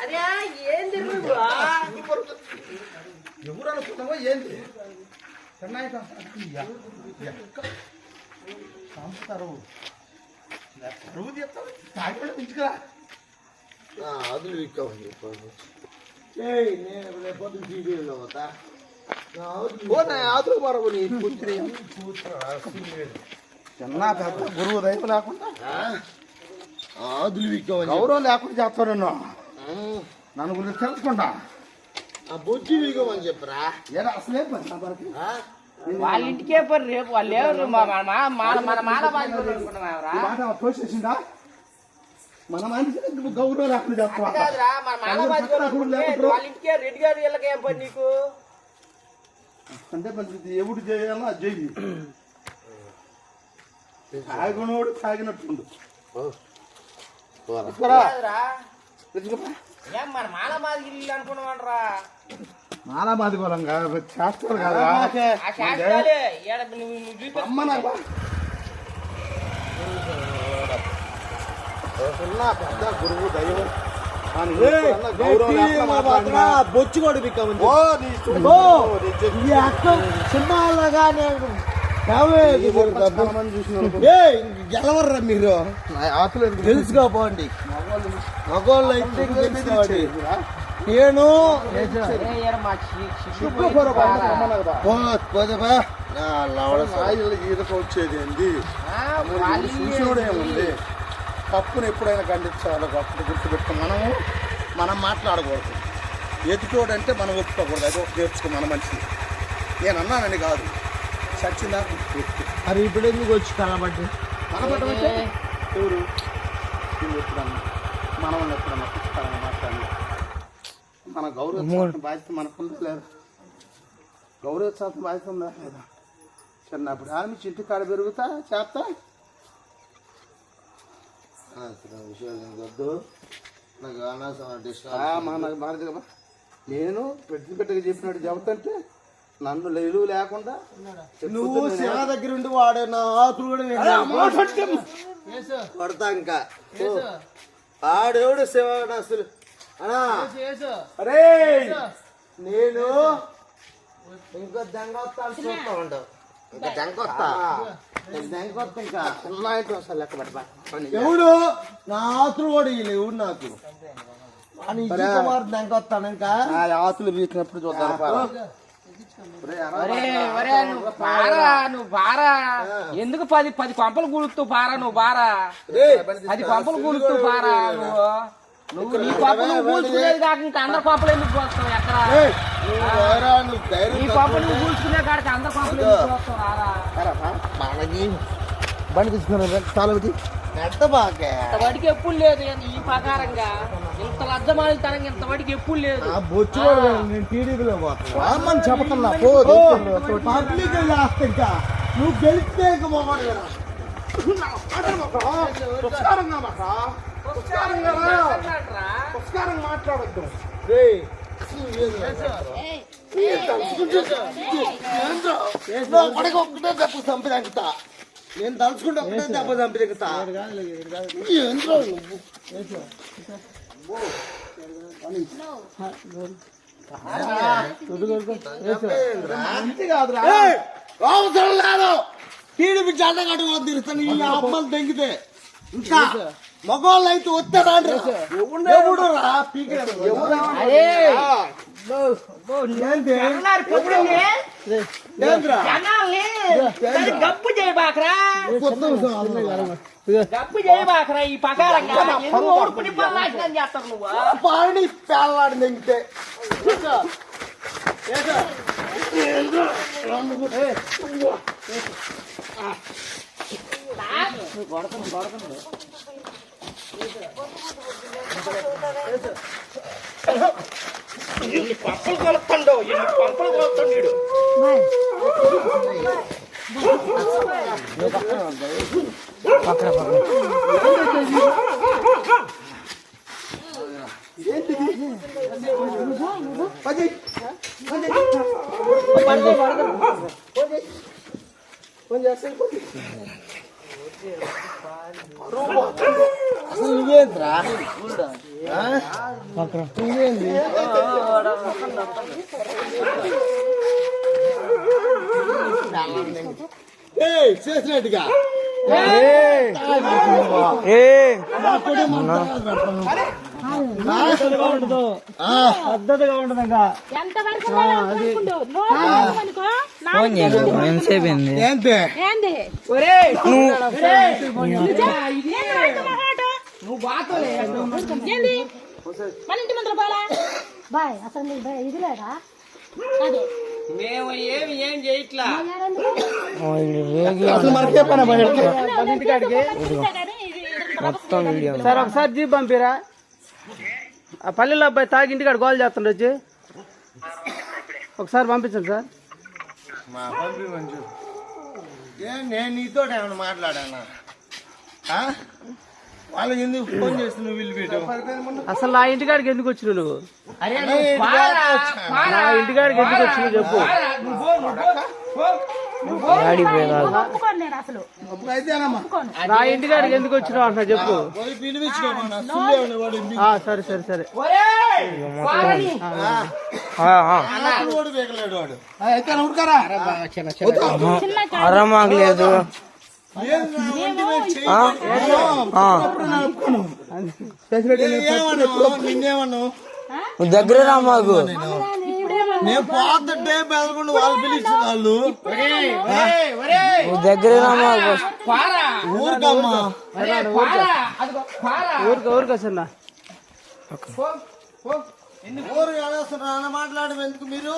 అరే ఏంది ఎవరు అనుకున్నావో ఏంది? చెన్నై చంపుతారు పరువు చెప్తావు తాగిపోయి ఉంచుకురా అదులు విక్కామని చెప్పాను నేను రేపొద్దు టీవీలో పోతా. ఓ నా ఆతులు మరపు నీ కూర్చుని చిన్న పెద్ద గురువు దైవం లేకుండా ఆదులు గౌరవం లేకుండా చేస్తావు నన్ను నన్ను గురించి తెలుసుకుంటా. ఆ చెప్పరా? ఏదో అసలే పని నా వరకు. వాళ్ళ ఇంటికే పని రేపు వాళ్ళు మా- మా- మన మన మాల బాధ్యత అనుకున్నావురా ఈ మాట తోసేసిందా మన మనిషి గౌరవం లేకుండా చేస్తావా? కాదురా మన మాల బాధ్యత అనుకుంటే వాళ్ళ ఇంటికే రెడ్డి గారు వీళ్ళకి ఏం పని నీకు? అంటే మరి ఎవడు చేయాలో అది చేయి తాగినోడు తాగినట్టుండు. కాదురా. మన మాల ఇల్లు అనుకున్నామంటరా కదా. ఆ శాస్త్రాలే అమ్మ నాకు చిన్న పెద్ద గురువు దైవం. కానీ ఇంతకన్నా గౌరవం లేకుండా మాట్లాడినా బొచ్చు కూడా విక్కామని ఓ నీ అక్క సినిమాలుగా నేను గెలవర్రా మీరు? నా ఆతులు ఎరుగు. తెలుసుకో పోండి మగోళ్ళు అయితే నేను అరే ఈడ మా చి- చిక్కు చుట్టూ పోయింది కూర బాగా బాగా. రమ్మన్నా కదా. పో- పోతే బా. నా లవడ నా ఇల్లు ఈదకు వచ్చేది ఏంది? ఏముంది తప్పును ఎప్పుడైనా ఖండించాలో గొప్ప గుర్తుపెట్టుకో మనము మనం మాట్లాడకూడదు. ఎదుటోడు అంటే మనం ఒప్పుకోకూడదు. అది ఒక నేర్చుకో మన మనిషి. నేను అన్నానని కాదు. సచ్చిందా మరి ఇప్పుడు ఎందుకు వచ్చి కలబట్టి కనపడమంటే ఎవరు? వీళ్ళు ఎప్పుడన్నా మనం ఎప్పుడన్నా పుస్తకాలను మన గౌరవ బాధ్యత మనకుంది లేదా? గౌరవ బాధ్యత ఉందా లేదా? చిన్నప్పుడు ఆమె ఇంటి కాడ పెరుగుతా చేస్తా. వద్దు. నాకు అనవసరం డిస్టర్బ్ నేను పెద్ద పెద్దగా చెప్పినట్టు చెబుతుంటే నన్ను లేలు లేకుండా నువ్వు శివ దగ్గర ఉండి వాడే నా ఆతులు కొడతా ఇంకా. ఆడెవడు శివ అసలు అనా అరే. నేను ఇంకో దెంగ వస్తాను చూస్తా ఉంటావు ఇంకా దెంగ వస్తా. నేను దెంగ వస్తా ఇంకా. చిన్న ఇంట్లో అసలు లెక్క పెడతా. ఎవడు? నా ఆతులు కూడా వీళ్ళు ఎవడు నాకు. అని కుమార్ దెంగ వస్తాను ఇంకా. ఆతులు వీసినప్పుడు చూద్దాం నువ్వు పారా నువ్వు పారా ఎందుకు పది పది పంపలు కూలుతూ పారా నువ్వు పారా రేయ్, పది పంపలు కూలుతూ పారా నువ్వు? నువ్వు నీ పంపలు నువ్వు కూల్చుకునేది కాక ఇంకా అందరి పంపలు ఎందుకు పోస్తావు ఎక్కడ? నీ పంపలు నువ్వు కూల్చుకునే కాడికి అందరి పంపలు ఎందుకు పోస్తావు రారా. బండి తీసుకున్నా చాలా ఎంత బాగా ఇంతవాడికి ఎప్పుడు లేదు ఈ ప్రకారంగా. ఇంత లజ్జమాలి తరంగా ఇంతవాడికి ఎప్పుడు లేదు. ఆ బొచ్చు కూడా నేను టీడీపీలో పోతాను పబ్లిక్ చేస్తా ఇంకా? నువ్వు గెలిస్తే ఇంకా మొగడు కదా. పుష్కారంగా మాట పుష్కారంగా రా. పుష్కారంగా మాట్లాడొద్దు. ఒక్కటే దెబ్బ నేను తలుచుకుంటే ఒకటే దెబ్బ చంపిదంకుతా ఏంద్రో నువ్వు? అవసరం లేదు టీడీపీ జెండా కట్టుకొని తిరుగుతాను ఈ అమ్మలు తెంగితే ఇంకా మగవాళ్ళు అయితే వస్తారండి ఎవడు రా చేయబాకరా. గప్పు చేయబాకరా ఈ ప్రకారంగా ఎందుకు ఓడుకుని చేస్తారు నువ్వు? పంపలు ఎన్ని పంపలు కొలుతుండీడు చేస్తాను అసలు నువ్వేంద్రా నువ్వేంది నోరు మూసుకొనుకో. నాలుగు ఎంతసేపు? నువ్వు? బాయ్ అసలు ఇది లేదా కాదు. మేము ఏమి ఏం చేయట్లా? అసలు మనకే పని ఇది సార్ ఒకసారి జీప్ పంపిరా. ఆ పల్లెల్లో అబ్బాయి తాగి ఇంటికాడ గోల్ చేస్తుండ వచ్చి. ఒకసారి పంపించండి సార్. నేను నీతో ఏమైనా మాట్లాడానా? వాళ్ళకి ఎందుకు ఫోన్ చేసి నువ్వు వీళ్ళు? పెట్టావు అసలు నా ఇంటికాడికి ఎందుకు వచ్చినావు నువ్వు. నా ఇంటికాడికి ఎందుకు వచ్చినావు చెప్పు. నా ఇంటికాడికి ఎందుకు వచ్చినావు అంటున్నా చెప్పు. ఆ, సరే సరే సరే. ఒరేయ్, పారని. నాకు దగ్గర రా మాకు. నేను? పోతుంటే బెదకుండా వాళ్ళు పిలిచిన వాళ్ళు. దగ్గర రా మాకు. పారా. ఊరికమ్మా. ఊరికి. ఊరికి. ఊరు ఎలా మాట్లాడడం ఎందుకు మీరు.